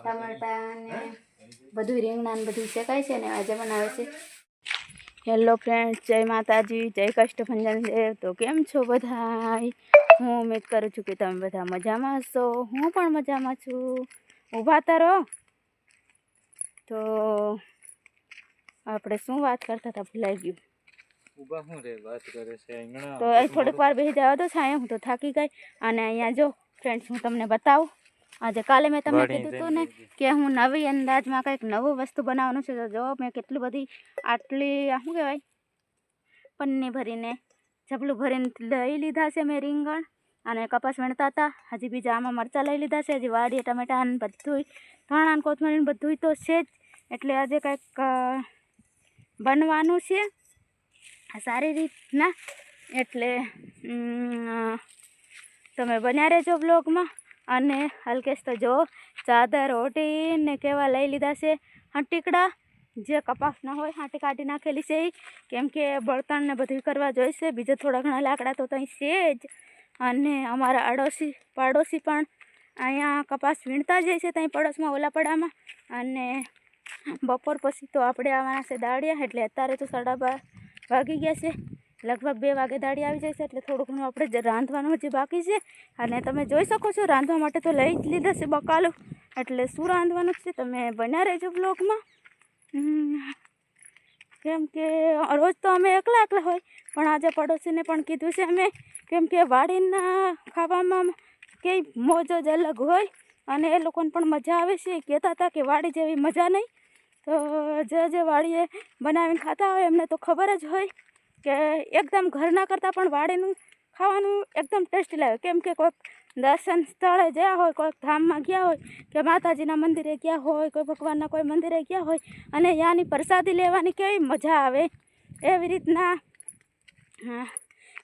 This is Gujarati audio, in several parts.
ટમાટા બધું રીંગણા બધું શેકાય છે ને આજે બનાવે છે? હેલો ફ્રેન્ડ્સ જય માતાજી જય કષ્ટભંજન દેવ તો કેમ છો બધા હું ઉમેદ કરું છું કે તમે બધા મજામાં હશો. હું પણ મજામાં છું. ઊભા તારો તો આપણે શું વાત કરતા હતા? ભૂલાઈ ગયું. ઊભા શું રે? વાત કરે છે તો અહીં થોડીક વાર બેસી જવા દો છાયા હું તો થાકી ગઈ. અને અહીંયા જો ફ્રેન્ડ્સ હું તમને બતાવું. આજે કાલે મેં તમને કીધું હતું ને કે હું નવી અંદાજમાં કંઈક નવું વસ્તુ બનાવવાનું છે તો જો મેં કેટલી બધી આટલી શું કહેવાય પન્ની ભરીને જબલું ભરીને લઈ લીધા છે મેં રીંગણ અને કપાસ વણતા હતા. હજી બીજા આમાં મરચાં લઈ લીધા છે હજી વાડીએ ટમેટા અને બધુંય ધાણા અને કોથમરીને બધું બધુંય તો છે જ. એટલે આજે કંઈક બનવાનું છે. સારી રીતના. એટલે તમે બન્યા રહેજો બ્લોગમાં અને હલકેશ તો જો ચાદર ઓટીને કેવા લઈ લીધા છે. હંટીકડા જે કપાસના હોય, હાંટી કાઢી નાખેલી છે. કેમ કે બળતણને બધું કરવા જોઈશે, બીજા થોડા ઘણા લાકડા તો ત્યાં છે જ. અને અમારા આડોશી, પાડોશી પણ અહીંયા કપાસ વીણતા જાય છે ત્યાં પડોશમાં ઓલા પડામાં. અને બપોર પછી તો આપણે આવવાના છે દાળિયા, એટલે અત્યારે તો સાડા બાર વાગી ગયા છે. લગભગ બે વાગે દાડી આવી જાય છે, એટલે થોડું ઘણું આપણે રાંધવાનું હજી બાકી છે. અને તમે જોઈ શકો છો, રાંધવા માટે તો લઈ જ લીધા છે બકાલું. એટલે શું રાંધવાનું છે, તમે બન્યા રહેજો બ્લોગમાં. કેમ કે રોજ તો અમે એકલા એકલા હોય, પણ આજે પડોશીને પણ કીધું છે અમે, કેમ કે વાડીના ખાવામાં કંઈ મોજ જ અલગ હોય, અને એ લોકોને પણ મજા આવે છે, કહેતા હતા કે વાડી જેવી મજા નહીં. તો જે જે વાડીએ બનાવીને ખાતા હોય, એમને તો ખબર જ હોય. કે એકદમ ઘરના કરતાં પણ વાડીનું ખાવાનું એકદમ ટેસ્ટી લાગે કેમ કે કોઈક દર્શન સ્થળે ગયા હોય, કોઈક ધામમાં ગયા હોય, કે માતાજીના મંદિરે ગયા હોય, કોઈ ભગવાનના કોઈ મંદિરે ગયા હોય, અને ત્યાંની પ્રસાદી લેવાની કેવી મજા આવે. એવી રીતના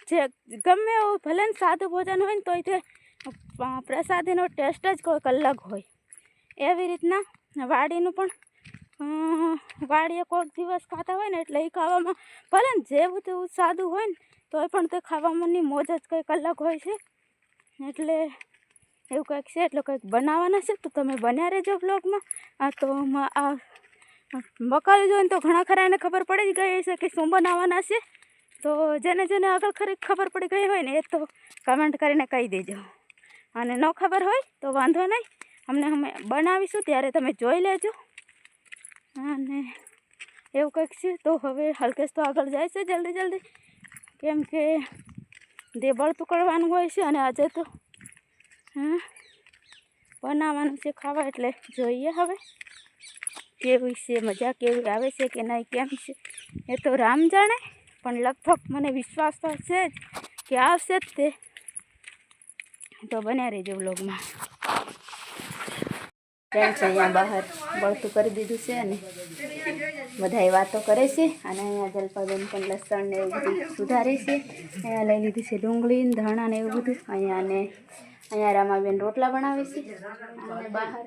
જે ગમે એવું ભલે ને સાદું ભોજન હોય ને તોય તે પ્રસાદીનો ટેસ્ટ જ કોઈક અલગ હોય. એવી રીતના વાડીનું પણ વાડીએ કોઈક દિવસ ખાતા હોય ને એટલે એ ખાવામાં ભલે ને જેવું તેવું સાદું હોય ને, તોય પણ તે ખાવામાંની મોજ જ કંઈક અલગ હોય છે. એટલે એવું કંઈક છે, એટલે કંઈક બનાવવાના છે, તો તમે બન્યા રહેજો બ્લોગમાં આ તો આ બકાલું જોઈને તો ઘણા ખરા એને ખબર પડી જ ગઈ છે કે શું બનાવવાના છે. તો જેને જેને આગળ ખરી ખબર પડી ગઈ હોય ને, એ તો કમેન્ટ કરીને કહી દેજો. અને ન ખબર હોય તો વાંધો નહીં, અમને અમે બનાવીશું, ત્યારે તમે જોઈ લેજો. અને એવું કંઈક છે? તો હવે હલકેશ તો આગળ જાય છે જલ્દી જલ્દી. કેમ કે દેબળ તો કરવાનું હોય છે અને આજે તો હા બનાવવાનું છે ખાવા, એટલે જોઈએ હવે કેવી છે, મજા કેવી આવે છે કે નહીં, કેમ છે. એ તો રામ જાણે, પણ લગભગ મને વિશ્વાસ તો છે જ કે આવશે જ તે. તો બન્યા રહેજો બ્લોગમાં ફ્રેન્ડ્સ અહીંયા બહાર બળતું કરી દીધું છે અને બધાએ વાતો કરે છે. અને અહીંયા જલપાબેન પણ લસણ ને એવું બધું સુધારે છે. અહીંયા લઈ લીધી છે ડુંગળી ધાણા ને એવું બધું. અહીંયા અને અહીંયા રામાબેન રોટલા બનાવે છે. અને બહાર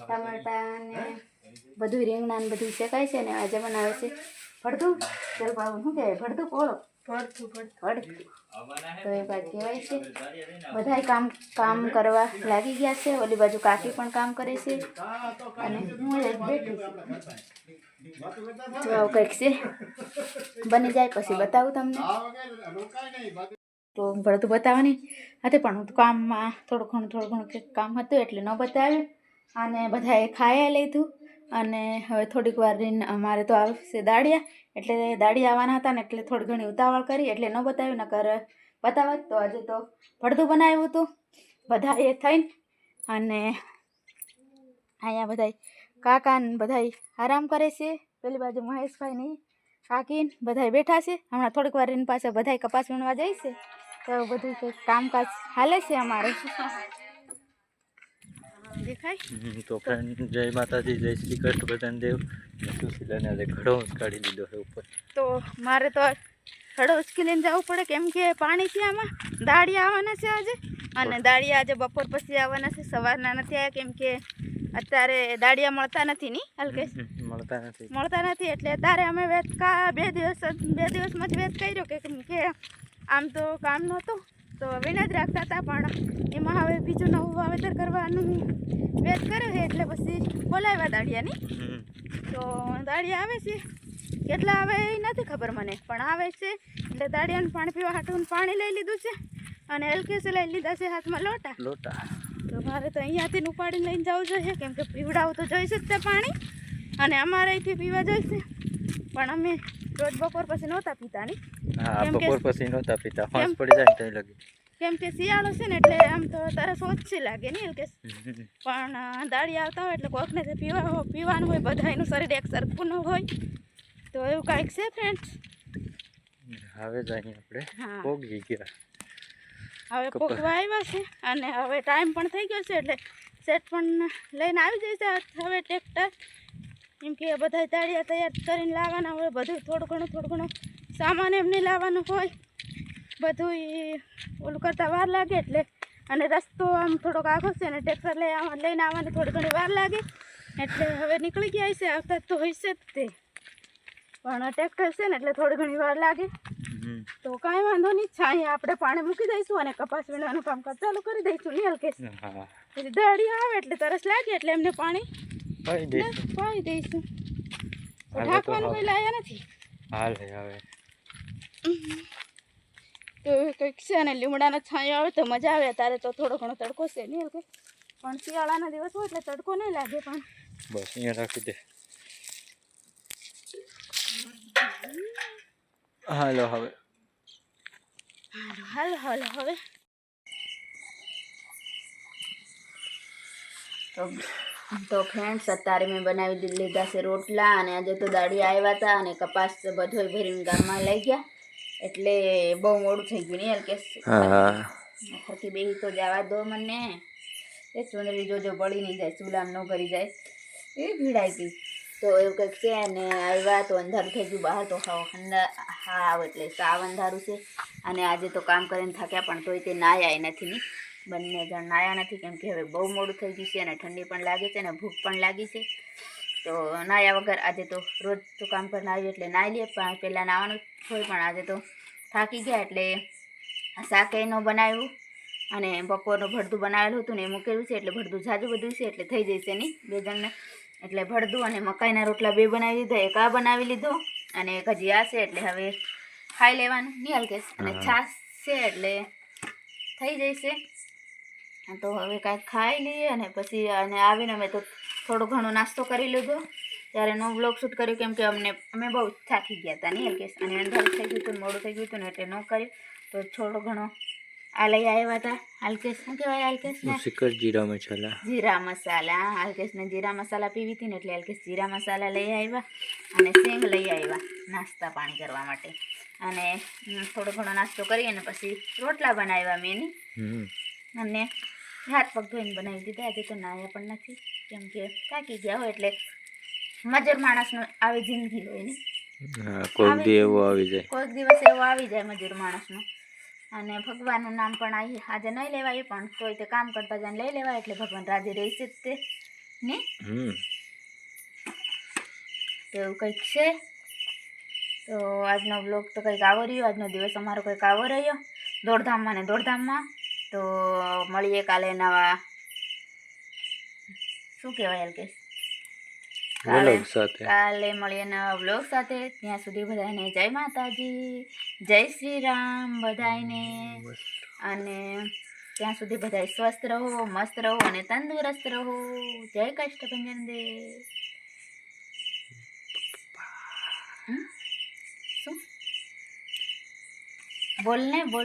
ટમાટા ને બધું રીંગણા ને બધું શેકાય છે ને આજે બનાવે છે ભડતું જલપાબેન શું કહેવાય ભડતું પોળો તો એ વાત કહેવાય છે. બધાય કામ કામ કરવા લાગી ગયા છે. ઓલી બાજુ કાકી પણ કામ કરે છે. અને હું એક બેઠી આવું કંઈક છે. બની જાય પછી બતાવું તમને. તો ભરતું બતાવવાની હતી પણ હું તો કામમાં થોડું ઘણું થોડું ઘણું કંઈક કામ હતું એટલે ન બતાવ્યું. અને બધાએ ખાયા લીધું. અને હવે થોડીક વાર રહીને અમારે તો આવશે દાળિયા એટલે દાળિયા આવવાના હતા ને એટલે થોડી ઘણી ઉતાવળ કરી, એટલે ન બતાવ્યું, નકર બતાવત તો આજે તો ભડતું બનાવ્યું હતું, બધા એ થઈને. અને અહીંયા બધા કાકા ને બધા આરામ કરે છે. પેલી બાજુ મહેશભાઈ નહીં કાકી બધા બેઠા છે. હમણાં થોડીક વાર એની પાસે બધા કપાસ વીણવા જાય છે. તો બધું કંઈક કામકાજ હાલે છે અમારે. દેખાય? તો ફ્રેન્ડ જય માતાજી જય શ્રી કષ્ટભંજન દેવ. સુશીલાને આજે ઘડો કાઢી દીધો છે ઉપર. તો મારે તો ઘડો ઉચકીને જવું પડે કેમ કે પાણી છે આમાં. દાળિયા આવવાના છે આજે. અને દાળિયા આજે બપોર પછી આવવાના છે સવારના નથી આવ્યા કેમ કે અત્યારે દાળિયા મળતા નથી ની હલકેશ મળતા નથી. મળતા નથી એટલે તારે અમે વેચકા બે દિવસ બે દિવસમાં જ વેચ કર્યો કે કેમ કે આમ તો કામ નહોતું. તો વિના જ રાખતા હતા પણ એમાં હવે બીજું નવું વાવેતર કરવાનું વેત કરે છે એટલે પછી બોલાવ્યા દાળિયાની તો દાળિયા આવે છે. કેટલા આવે એ નથી ખબર મને પણ આવે છે. એટલે દાળિયાનું પાણી પીવા હાટું પાણી લઈ લીધું છે અને એલકેસી લઈ લીધા છે હાથમાં લોટા. લોટા. તો મારે તો અહીંયાથી ઉપાડી લઈને જવું જોઈએ કેમ કે પીવડાવું તો જોઈશે જ તે પાણી. અને અમારે અહીંથી પીવા જોઈશે. પણ અમે રોજ બપોર પછી નહોતા પીતા ને? હા બપોર પછી નહોતા પીતા? ફાંસ પડી જાય ત્યાં લગી. કેમ કે શિયાળો છે ને એટલે આમ તો તરસ ઓછી લાગે ને કે પણ દાળી આવતા હોય એટલે કોકને જે પીવા પીવાનું હોય બધાયનું શરીર એક સરખું ન હોય. તો એવું કાંઈક છે ફ્રેન્ડ્સ હવે જ આપણે. પોગી ગયા. હવે પોગવા આવ્યા છે અને હવે ટાઈમ પણ થઈ ગયો છે એટલે સેટ પણ લઈને આવી જશે હવે ટ્રેક્ટર એમ કે બધા દાળિયા તૈયાર કરીને લાવવાના હોય બધું થોડું ઘણું થોડું ઘણું સામાન એમને લાવવાનું હોય. બધું ઓલું કરતાં વાર લાગે એટલે. અને રસ્તો આમ થોડોક આખો છે અને ટ્રેક્ટર લઈ આવવા લઈને આવવાની થોડી ઘણી વાર લાગે. એટલે હવે નીકળી ગયા છે આવતા તો હશે જ તે. પણ ટ્રેક્ટર છે ને એટલે થોડી ઘણી વાર લાગે. તો કાંઈ વાંધો નહીં છાંય આપણે પાણી મૂકી દઈશું અને કપાસ વીણવાનું કામ ચાલુ કરી દઈશું. હલકેશ હા. પછી દાડી આવે એટલે તરસ લાગે એટલે એમને પાણી ને દઈશું પાઈ દઈશું ઢાંકવાનું કોઈ લાયા નથી? હાલ હવે. તો કંઈક છે ને લીમડાનો છાંયો આવે તો મજા આવે. ત્યારે તો થોડો ઘણો તડકો છે નહીં હલકે? પણ શિયાળાના દિવસ હોય એટલે તડકો નહીં લાગે પણ. બસ અહીંયા રાખી દે. હાલો હવે. હાલો હાલો હાલો હવે. તો તો ફ્રેન્ડ્સ અત્યારે મેં બનાવી લીધા છે રોટલા અને આજે તો દાડી આવ્યા હતા અને કપાસ બધોય ભરીને ગામમાં લઈ ગયા. એટલે બહુ મોડું થઈ ગયું નહીં કે હા ફરતી બેહી તો જવા દો મને. એ ચુંદરી જોજો બળી નહીં જાય ચૂલામ ન ભરી જાય. એ ભીડાઈ ગઈ તો એવું કંઈક છે અને આવ્યા તો અંધારું થઈ ગયું બહાર તો હા હાવ એટલે સાવ અંધારું છે. અને આજે તો કામ કરીને થાક્યા પણ તોય તે ના આવી નથી ની. બંને જણ નાયા નથી કેમ કે હવે બહુ મોડું થઈ ગયું છે અને ઠંડી પણ લાગે છે અને ભૂખ પણ લાગી છે. તો નાયા વગર આજે તો રોજ તો કામ પર આવ્યું એટલે નાહી લઈએ પણ પહેલાં નાવાનું હોય પણ આજે તો થાકી ગયા એટલે શાકે ન બનાવ્યું અને બપોરનું ભરતું બનાવેલું હતું ને એ મૂકેલું છે એટલે ભરતું જાજુ બધું છે એટલે થઈ જશે નહીં બે જણને. એટલે ભરતું અને મકાઈના રોટલા બે બનાવી દીધા એક આ બનાવી લીધો અને એક હજી આ છે એટલે હવે ખાઈ લેવાનું. નિહાલ કેસ અને છાશ છે એટલે થઈ જશે. તો હવે કાંઈક ખાઈ લઈએ અને પછી અને આવીને અમે તો થોડો ઘણો નાસ્તો કરી લીધો. ત્યારે નો બ્લોગ શૂટ કર્યું કેમ કે અમને અમે બહુ થાકી ગયા હતા નહીં હલકેશ અને અંધારું થઈ ગયું હતું મોડું થઈ ગયું હતું ને એટલે ન કર્યું. તો થોડો ઘણો આ લઈ આવ્યા હતા હલકેશ. શું કહેવાય હલકેશ ને? જીરા મસાલા. જીરા મસાલા. હલકેશને જીરા મસાલા પીવી હતી ને એટલે હાલકેશ જીરા મસાલા લઈ આવ્યા અને સેંગ લઈ આવ્યા નાસ્તા પાણી કરવા માટે. અને થોડો ઘણો નાસ્તો કરી અને પછી રોટલા બનાવ્યા મેં અને હાથ પગ ધોઈને બનાવી દીધા. આજે તો નાયા પણ નથી. કેમ કે થાકી ગયા હોય એટલે મજર માણસનો આવી જિંદગી હોય ને. હા કોઈ એવો આવી જાય. કોઈક દિવસ એવો આવી જાય મજૂર માણસનો. અને ભગવાનનું નામ પણ આવી આજે નહીં લેવાય પણ તોય તે કામ કરતા જાય લઈ લેવાય એટલે ભગવાન રાજી રહેશે જ તે. ને? તો એવું કંઈક છે. તો આજનો બ્લોગ તો કંઈક આવો રહ્યો. આજનો દિવસ અમારો કંઈક આવો રહ્યો. દોડધામમાં ને દોડધામમાં. તો મળીએ કાલે નવા. શું કહેવાય અલ્કેશ કાલે મળીએ નવા બ્લોગ સાથે. ત્યાં સુધી બધાને જય માતાજી જય શ્રી રામ બધાને અને ત્યાં સુધી બધા સ્વસ્થ રહો મસ્ત રહો અને તંદુરસ્ત રહો. જય કષ્ટભંજન દેવ? શું? બોલ ને બોલ.